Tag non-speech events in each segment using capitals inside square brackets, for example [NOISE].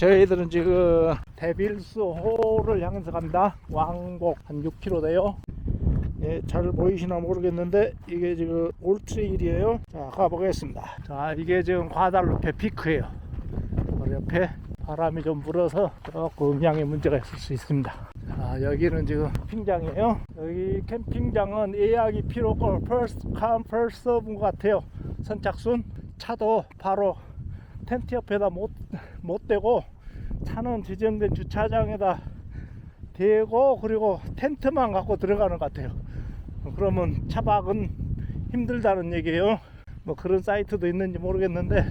저희들은 지금 데빌스 호를 향해서 갑니다. 왕복 한 6km 돼요. 예, 잘 보이시나 모르겠는데 이게 지금 올트레일이에요. 자, 가보겠습니다. 자, 이게 지금 과달루페 피크예요. 옆에 바람이 좀 불어서 조금 음향에 문제가 있을 수 있습니다. 자, 여기는 지금 캠핑장이에요. 여기 캠핑장은 예약이 필요 없고 first come first serve 것 같아요. 선착순 차도 바로 텐트 옆에다 못, 못 대고 차는 지정된 주차장에다 대고 그리고 텐트만 갖고 들어가는 것 같아요. 그러면 차박은 힘들다는 얘기예요. 뭐 그런 사이트도 있는지 모르겠는데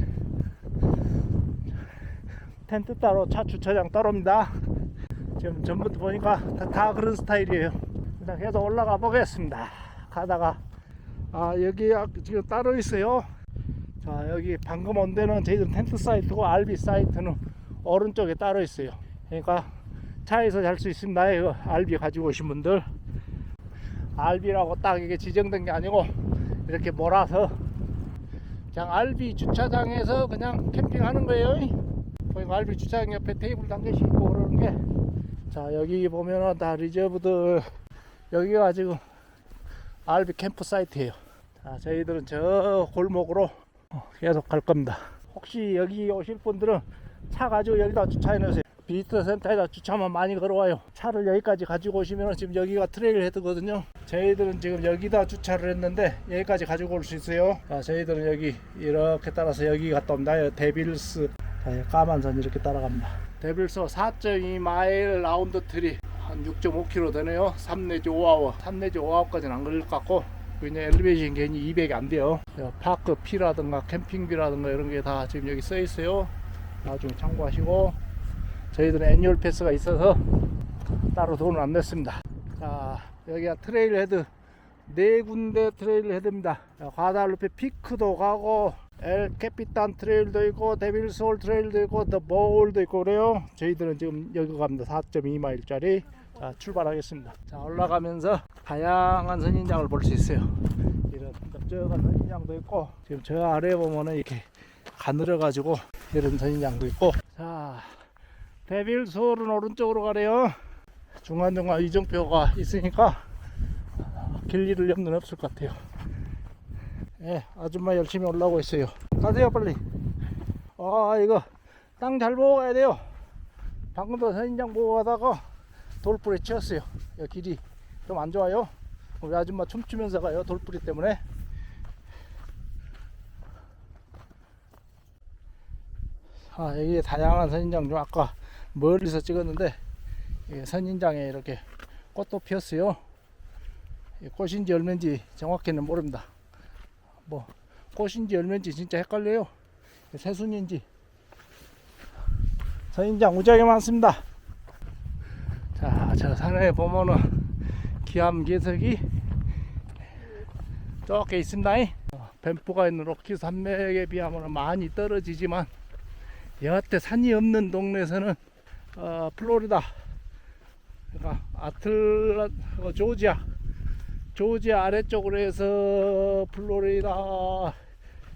텐트 따로 차 주차장 따로입니다. 지금 전부터 보니까 다, 다 그런 스타일이에요. 일단 계속 올라가 보겠습니다. 가다가 아 여기 아- 지금 따로 있어요. 자 여기 방금 온 데는 저희들 텐트 사이트고 RB 사이트는 오른쪽에 따로 있어요. 그러니까 차에서 잘 수 있습니다. 이거 RB 가지고 오신 분들 RB라고 딱 이게 지정된 게 아니고 이렇게 몰아서 그냥 RB 주차장에서 그냥 캠핑하는 거예요. 보니까 RB 주차장 옆에 테이블 한 개씩 있고 그러는 게 자 여기 보면은 다 리저브들 여기가 지금 RB 캠프 사이트예요. 자 저희들은 저 골목으로 어, 계속 갈 겁니다. 혹시 여기 오실 분들은 차 가지고 여기다 주차해 놓으세요. 비지터 센터에다 주차만 많이 걸어와요. 차를 여기까지 가지고 오시면 지금 여기가 트레일 헤드거든요. 저희들은 지금 여기다 주차를 했는데 여기까지 가지고 올 수 있어요. 자, 저희들은 여기 이렇게 따라서 여기 갔다 옵니다. 데빌스 자, 까만 선 이렇게 따라갑니다. 데빌스 4.2마일 라운드 트리 한 6.5km 되네요. 3 내지 5아워. 3 내지 5아워까지는 안 걸릴 것 같고 그냥 엘리베이션 괜히 200이 안 돼요. 저 파크 피라든가 캠핑비라든가 이런 게 다 지금 여기 써 있어요. 나중에 참고하시고 저희들은 애니얼 패스가 있어서 따로 돈을 안 냈습니다. 자 여기가 트레일 헤드 네 군데 트레일 헤드입니다. 자, 과달루페 피크도 가고 엘 캐피탄 트레일도 있고 데빌솔 트레일도 있고 더 보울도 있고 그래요. 저희들은 지금 여기 갑니다. 4.2마일짜리 자 출발하겠습니다. 자 올라가면서 다양한 선인장을 볼 수 있어요. 이런 넓적한 선인장도 있고 지금 저 아래 보면은 이렇게 가늘어 가지고 이런 선인장도 있고 자 데빌솔은 오른쪽으로 가래요. 중간중간 이정표가 있으니까 길 잃을 염려는 없을 것 같아요. 예, 아줌마 열심히 올라오고 있어요. 가세요, 빨리. 아, 이거 땅 잘 보고 가야 돼요. 방금도 선인장 보고 가다가 돌불에 치였어요. 여기 길이 좀 안 좋아요. 우리 아줌마 춤추면서 가요, 돌뿌리 때문에. 아, 여기 다양한 선인장 중 아까 멀리서 찍었는데 예, 선인장에 이렇게 꽃도 피었어요. 이 꽃인지 열매인지 정확히는 모릅니다. 뭐 꽃인지 열매인지 진짜 헷갈려요. 새순인지 선인장 무지하게 많습니다. 자, 저 산에 보면은 기암괴석이 좁게 있습니다. 어, 뱀프가 있는 로키 산맥에 비하면 많이 떨어지지만 여하튼 산이 없는 동네에서는 어, 플로리다 그러니까 아틀라 어, 조지아 조지아 아래쪽으로 해서 플로리다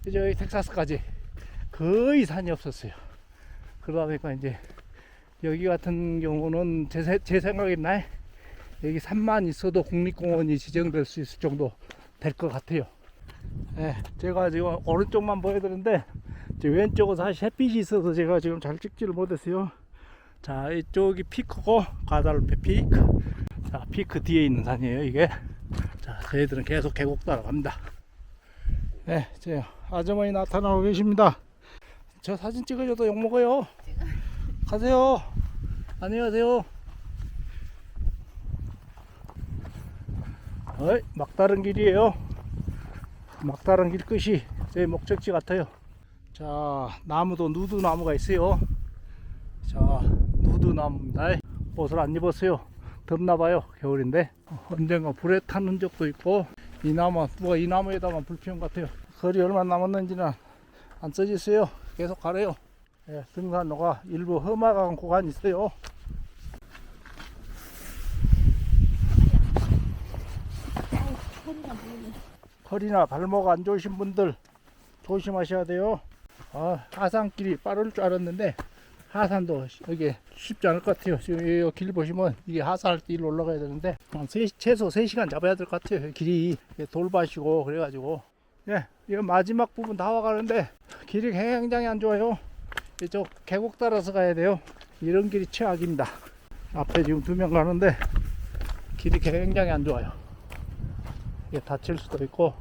이제 텍사스까지 거의 산이 없었어요. 그러다 보니까 이제 여기 같은 경우는 제, 세- 제 생각에나 여기 산만 있어도 국립공원이 지정될 수 있을 정도 될 것 같아요. 예, 제가 지금 오른쪽만 보여드리는데 왼쪽은 사실 햇빛이 있어서 제가 지금 잘 찍지를 못했어요. 자, 이쪽이 피크고 가달루페 피크. 자, 피크 뒤에 있는 산이에요, 이게. 자, 저희들은 계속 계곡 따라갑니다. 네, 제 아주머니 나타나고 계십니다. 저 사진 찍어줘도 욕 먹어요. 가세요. 안녕하세요. 어이, 막다른 길이에요. 막다른 길 끝이 제 목적지 같아요. 자, 나무도 누드 나무가 있어요. 자, 누드 나무입니다. 옷을 안 입었어요. 덥나봐요. 겨울인데. 언젠가 불에 탄 흔적도 있고, 이 나무, 누가 이 나무에다만 불 피운 것 같아요. 거리 얼마 남았는지는 안 써졌어요. 계속 가래요. 예, 등산로가 일부 험악한 구간이 있어요. 허리나 발목 안 좋으신 분들 조심하셔야 돼요. 아, 하산길이 빠를 줄 알았는데 하산도 여기 쉽지 않을 것 같아요. 지금 이 길 보시면 이게 하산할 때 일로 올라가야 되는데 한 세- 최소 3시간 잡아야 될 것 같아요. 길이 돌밭이고 그래가지고 예, 이거 마지막 부분 다 와가는데 길이 굉장히 안 좋아요. 이쪽 계곡 따라서 가야 돼요. 이런 길이 최악입니다. 앞에 지금 두 명 가는데 길이 굉장히 안 좋아요. 이게 다칠 수도 있고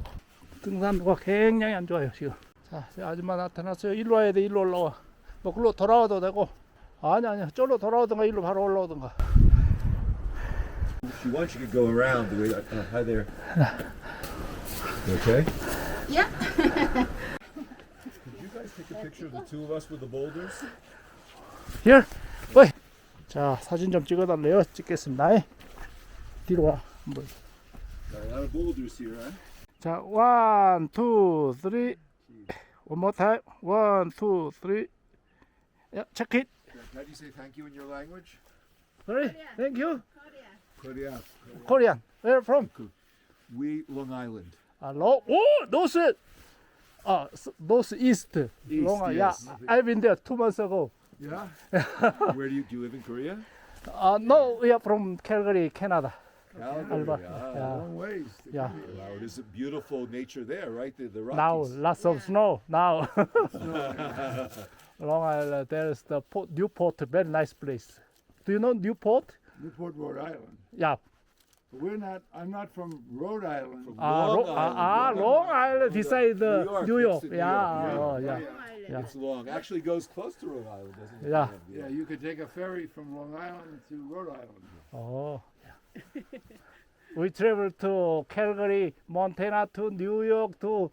등산로가 굉장히 안 좋아요 지금. 자, 아줌마 나타났어요. 일로 와야 돼. 일로 올라와. 뭐 글로 돌아와도 되고 아니 아니 저로 돌아오든가 일로 바로 올라오든가. If you want, you could go around the way. Uh, hi there. You okay? Yeah. [LAUGHS] Take a picture of the two of us with the boulders? Here, boy. 자 사진 좀 찍어 달래요. 찍겠습니다. 에. 뒤로 와. 한번. Got a lot of boulders here, huh? 자, one, two, three. One more time. One, two, three. Yeah, check it. How do you say thank you in your language? Sorry. Thank you. Korea. Korean. Where from? We Long Island. 아, 로, 오, north. 아, s- north east. Long, yes. yeah, I've been there two months ago. Yeah. [LAUGHS] Where do you do you live in Korea? Uh, no, we are from Calgary, Canada. Calgary. Alberta, Ah, yeah. Long ways. Yeah. Wow, it is a beautiful nature there, right? The, the Now, Rockies. lots of snow. Now, [LAUGHS] [LAUGHS] Long Island. There's the port, Newport, very nice place. Do you know Newport? Newport, Rhode Island. Yeah. But we're not. I'm not from Rhode Island. From Ah, Long Ro- Island, ah, ah, Long Long Island. Island, beside the New York, next to New Yeah, York, oh, yeah. yeah. Yeah. It's long. Actually goes close to Rhode Island, doesn't it? Yeah. Yeah, you could take a ferry from Long Island to Rhode Island. Oh, yeah. we travel to Calgary, Montana, to New York, to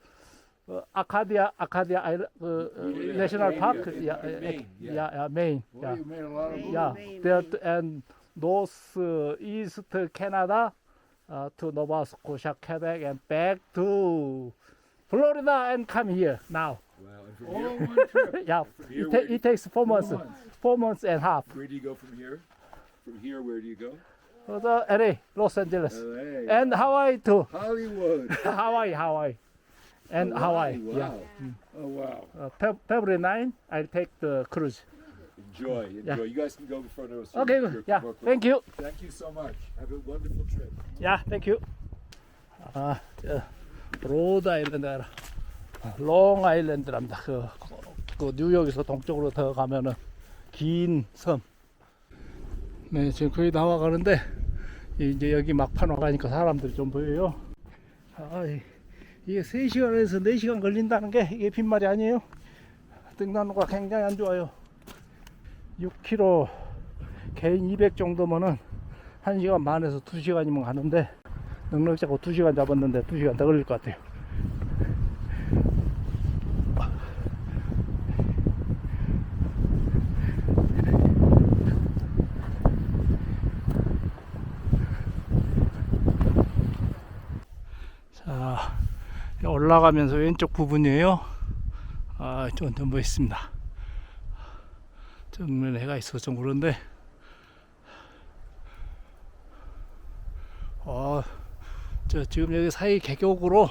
uh, Acadia, Acadia Island, uh, uh, Yeah, National Maine, Park. yeah, Yeah, in yeah, Maine, yeah, yeah. yeah, Maine. Boy, Yeah, you made a lot of. yeah. Maine, There Maine. to- and north, uh, east Canada, uh, to Nova Scotia, Quebec, and back to Florida, and come here now. Wow. And from All here, one trip. [LAUGHS] Yeah, here, it, where ta- do it takes four months, months. four months and a half. where do you go from here? From here, where do you go? So the LA, Los Angeles, LA. and Hawaii too. Hollywood. [LAUGHS] Hawaii, Hawaii, and Hawaii. Wow. Yeah. Oh wow. Uh, Feb- February 9, I'll take the cruise. Enjoy, enjoy. Yeah. You guys can go in front of us. Okay, You're- good. Yeah, thank you. Thank you so much. Have a wonderful trip. Yeah, thank you. 아, 저, 로드 아일랜드 알아. 롱 아일랜드랍니다. 그, 그 뉴욕에서 동쪽으로 더 가면은 긴 섬. 네, 지금 거의 다 와가는데 이제 여기 막판 와가니까 사람들이 좀 보여요. 아, 이- 이게 3시간에서 4시간 걸린다는 게 이게 빈말이 아니에요. 등산로가 굉장히 안 좋아요. 6km 개인 200 정도면은 1시간 반에서 2시간이면 가는데 넉넉 잡고 2시간 잡았는데 2시간 더 걸릴 것 같아요. 자, 올라가면서 왼쪽 부분이에요. 아, 좀더 멋있습니다. 정면에 해가 있어서 좀 그런데, 어, 저 지금 여기 사이 계곡으로,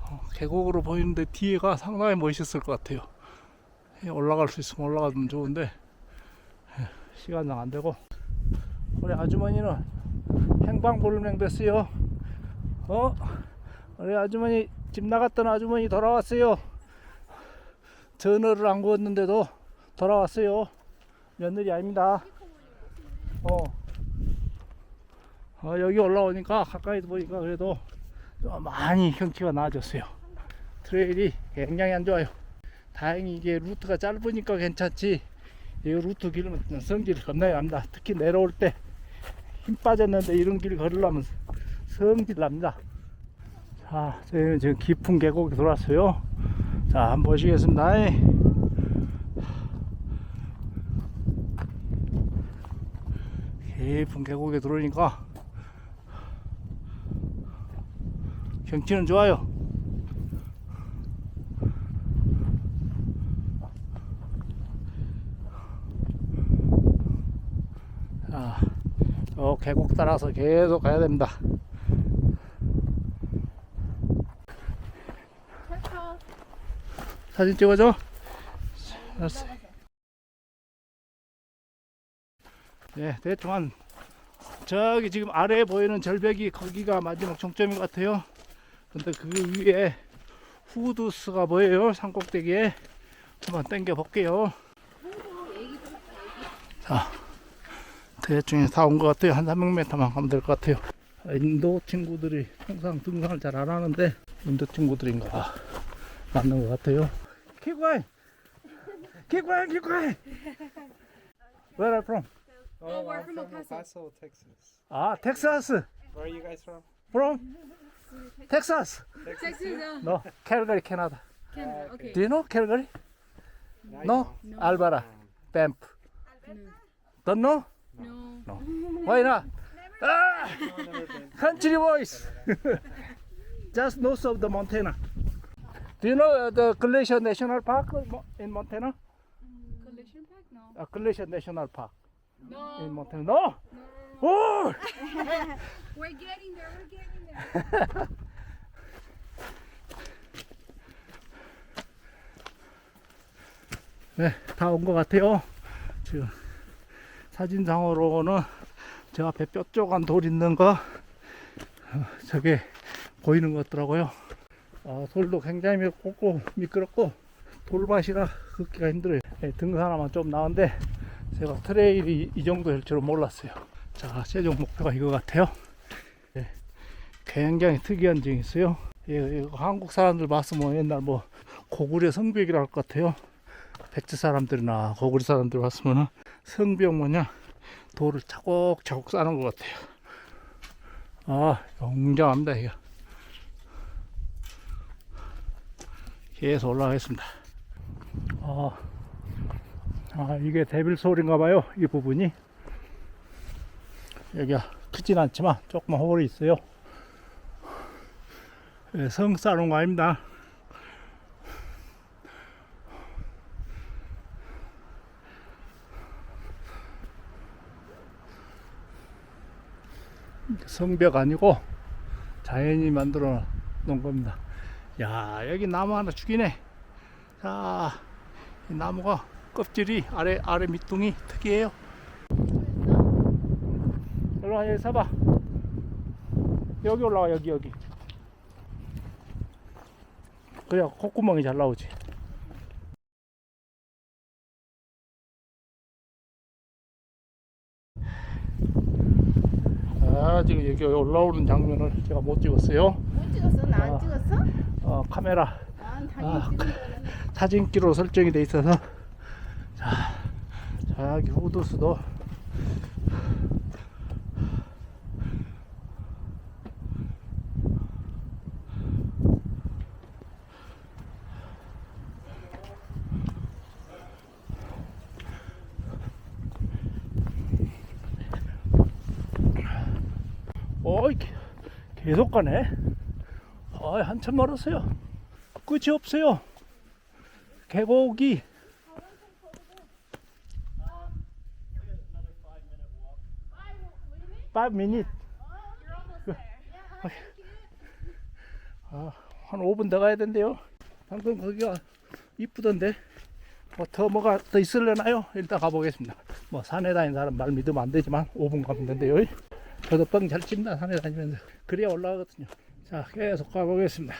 어, 계곡으로 보이는데 뒤에가 상당히 멋있을 것 같아요. 예, 올라갈 수 있으면 올라가면 좋은데, 예, 시간상 안 되고, 우리 아주머니는 행방불명 됐어요. 어? 우리 아주머니 집 나갔던 아주머니 돌아왔어요. 전화를 안 구웠는데도 돌아왔어요. 며느리 아닙니다. 어. 어, 여기 올라오니까 가까이 보니까 그래도 좀 많이 경치가 나아졌어요. 트레일이 굉장히 안 좋아요. 다행히 이게 루트가 짧으니까 괜찮지. 이 루트 길은 성질 겁나게 납니다. 특히 내려올 때 힘 빠졌는데 이런 길 걸으려면 성질 납니다. 자, 저희는 지금 깊은 계곡에 들어왔어요. 자, 한번 보시겠습니다. 깊은 계곡에 들어오니까 경치는 좋아요. 자, 저 계곡 따라서 계속 가야 됩니다. 사진 찍어줘. 알았어. 네, 대충 한 저기 지금 아래에 보이는 절벽이 거기가 마지막 종점인 것 같아요. 근데 그 위에 후두스가 보여요. 산꼭대기에 한번 당겨 볼게요. 자, 대충 다 온 것 같아요. 한 300m만 가면 될 것 같아요. 인도 친구들이 항상 등산을 잘 안 하는데 인도 친구들인가 봐. 맞는 것 같아요. Going, keep going. Where are from? Oh, we're from El Paso. Paso, Texas. 아, 텍사스. Where are you guys from? From Texas. Texas, uh, No, Calgary, Canada. Canada. Okay. Do you know Calgary? No, Alberta, Banff. Don't know? No. [LAUGHS] Why not? Ah, No, never been. country boys. [LAUGHS] Just north of the Montana. Do you know uh, the Glacier National Park in Montana? Collision pack? No. Uh, Glacier National Park No. in Montana. No. Oh, [LAUGHS] We're getting there. We're getting there. [LAUGHS] 네, 다 온 것 같아요. 지금 사진상으로는 저 앞에 뾰족한 돌 있는 거 어, 저게 보이는 것 같더라고요. 아, 돌도 굉장히 맵고 미끄럽고 돌밭이라 걷기가 힘들어요. 네, 등산하면 좀 나은데 제가 트레일이 이 정도 될 줄은 몰랐어요. 자, 최종 목표가 이거 같아요. 네, 굉장히 특이한 점이 있어요. 이거, 이거 한국 사람들 봤으면 옛날 뭐 고구려 성벽이라 할 것 같아요. 백제 사람들이나 고구려 사람들 봤으면 성벽 뭐냐 돌을 차곡차곡 쌓는 것 같아요. 아, 웅장합니다, 이거. 계속 올라가겠습니다. 아, 아 이게 데빌 소리인가 봐요. 이 부분이. 여기가 크진 않지만 조금 홀이 있어요. 예, 성 쌓는 거 아닙니다. 성벽 아니고 자연이 만들어 놓은 겁니다. 야, 여기 나무 하나 죽이네. 자, 이 나무가 껍질이 아래, 아래 밑둥이 특이해요. 일로 와, 여기 서봐. 여기 올라와, 여기, 여기. 그래야 콧구멍이 잘 나오지. 아, 지금 여기 올라오는 장면을 제가 못 찍었어요. 못 찍었어? 나안 아. 찍었어? 어, 카메라 난 아, 사진기로 설정이 돼 있어서 자, 저기 후두수도 어이 개- 계속 가네. 아 한참 멀었어요. 끝이 없어요. 계곡이 five minutes. 아, 한 5분 더 가야 된대요. 방금 거기가 이쁘던데. 뭐 더 뭐가 더 있을려나요? 일단 가보겠습니다. 뭐 산에 다니는 사람 말 믿으면 안 되지만 5분 가면 된대요. 저도 뻥 잘 칩니다. 산에 다니면서. 그래야 올라가거든요. 자, 계속 가보겠습니다.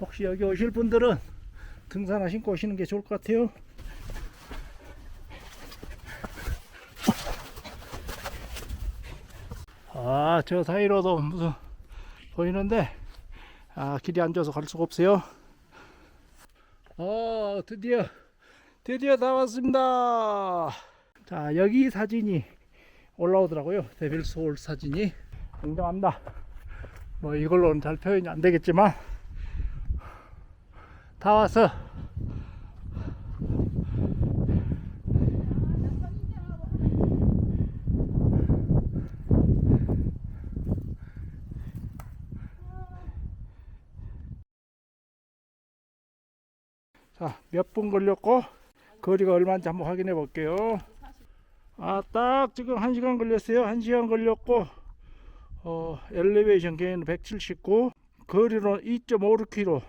혹시 여기 오실 분들은 등산화 신고 오시는 게 좋을 것 같아요. 아, 저 사이로도 무슨 보이는데, 아, 길이 안 좋아서 갈 수가 없어요. 어, 드디어, 드디어 다 왔습니다. 자, 여기 사진이 올라오더라고요. 데빌 소울 사진이. 굉장합니다. 뭐, 이걸로는 잘 표현이 안 되겠지만, 다 왔어. 자, 몇 분 걸렸고 거리가 얼마인지 한번 확인해 볼게요. 아, 딱 지금 1시간 걸렸어요. 1시간 걸렸고 어, 엘리베이션 게인 179, 거리로 2.56km,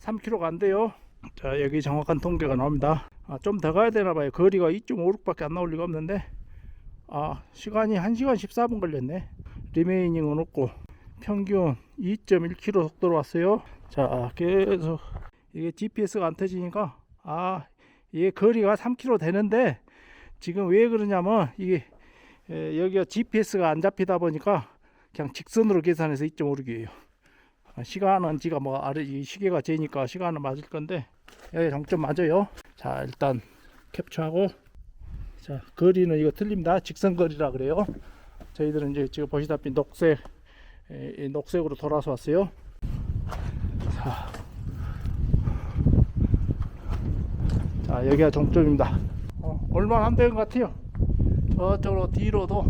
3km가 안 돼요. 자, 여기 정확한 통계가 나옵니다. 아, 좀 더 가야 되나 봐요. 거리가 2.56밖에 안 나올 리가 없는데 아 시간이 1시간 14분 걸렸네 리메이닝은 없고 평균 2.1km 속도로 왔어요 자 계속 이게 GPS가 안 터지니까 아 이게 거리가 3km 되는데 지금 왜 그러냐면 이게 에, 여기가 GPS가 안 잡히다 보니까 그냥 직선으로 계산해서 2.5르기예요. 시간은 지가 뭐 아래 이 시계가 재니까 시간은 맞을 건데 여기 정점 맞아요. 자 일단 캡처하고. 자 거리는 이거 틀립니다. 직선 거리라 그래요. 저희들은 이제 지금 보시다시피 녹색 에, 이 녹색으로 돌아서 왔어요. 자, 자 여기가 종점입니다. 어, 얼마 안 되는 것 같아요. 저쪽으로 뒤로도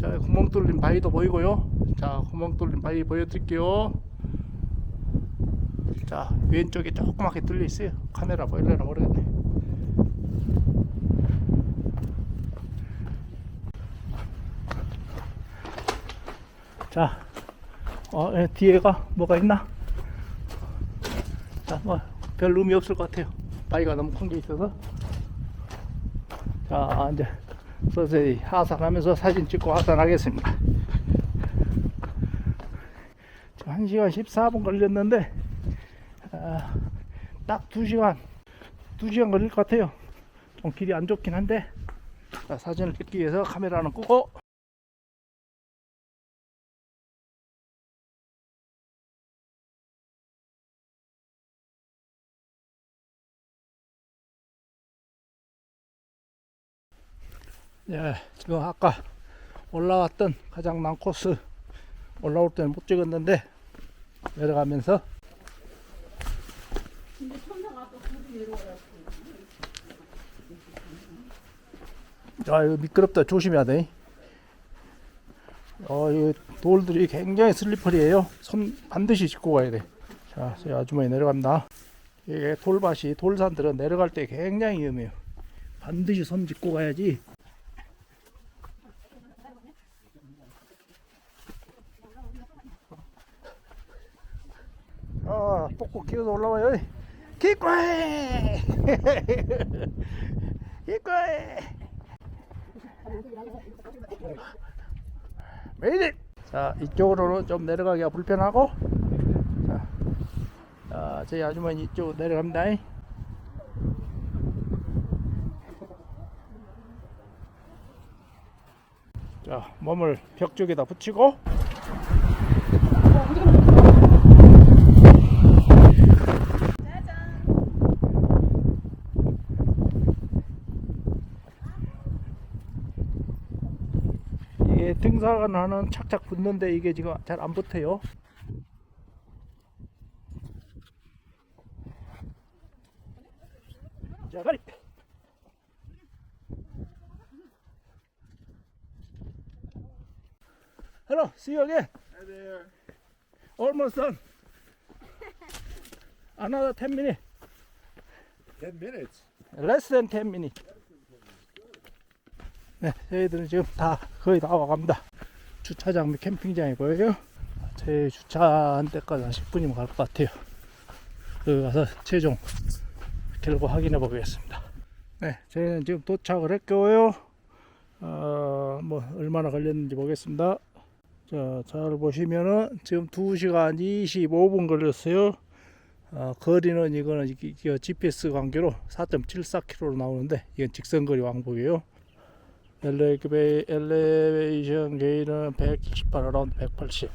자 구멍 뚫린 바위도 보이고요. 자 구멍 뚫린 바위 보여드릴게요. 자 왼쪽에 조그맣게 뚫려 있어요. 카메라 보일려나 모르겠네. 자 어, 예, 뒤에가 뭐가 있나? 자 뭐 별 의미 없을 것 같아요. 바위가 너무 큰 게 있어서. 자 이제 서서히 하산하면서 사진 찍고 하산하겠습니다. 지금 1시간 14분 걸렸는데 아, 딱 2시간 2시간 걸릴 것 같아요. 좀 길이 안 좋긴 한데 자, 사진을 찍기 위해서 카메라는 끄고 예, 지금 아까 올라왔던 가장 난 코스 올라올 때는 못 찍었는데 내려가면서 아 이거 미끄럽다 조심해야 돼. 어, 이 돌들이 굉장히 슬리퍼리해요. 손 반드시 짚고 가야 돼. 자, 저희 아주머니 내려간다. 이게 돌밭이 돌산들은 내려갈 때 굉장히 위험해요. 반드시 손 짚고 가야지. 아, 뽁뽁 기어서 올라와요. 기꺼이! [LAUGHS] 기꺼이! 메이드! 자, 이쪽으로는 좀 내려가기가 불편하고, 자, 아, 저희 아주머니 이쪽 내려갑니다. 자, 몸을 벽 쪽에다 붙이고, 이게 등산하는 착착 붙는데 이게 지금 잘 안 붙어요. 자, 가리. Hello, see you again. Hi there. Almost done. Another 10 minutes. 10 minutes. Less than 10 minutes. 네, 저희들은 지금 다 거의 다 와갑니다. 주차장 및 캠핑장이 보여요. 제 주차한 데까지 한 10분이면 갈 것 같아요. 거기 가서 최종 결과 확인해 보겠습니다. 네, 저희는 지금 도착을 했고요. 어, 뭐 얼마나 걸렸는지 보겠습니다. 자, 잘 보시면은 지금 2시간 25분 걸렸어요. 어, 거리는 이거는 GPS 관계로 4.74km로 나오는데 이건 직선거리 왕복이에요. 엘레베, 엘레베이션 게이는 128, 어라운드 180.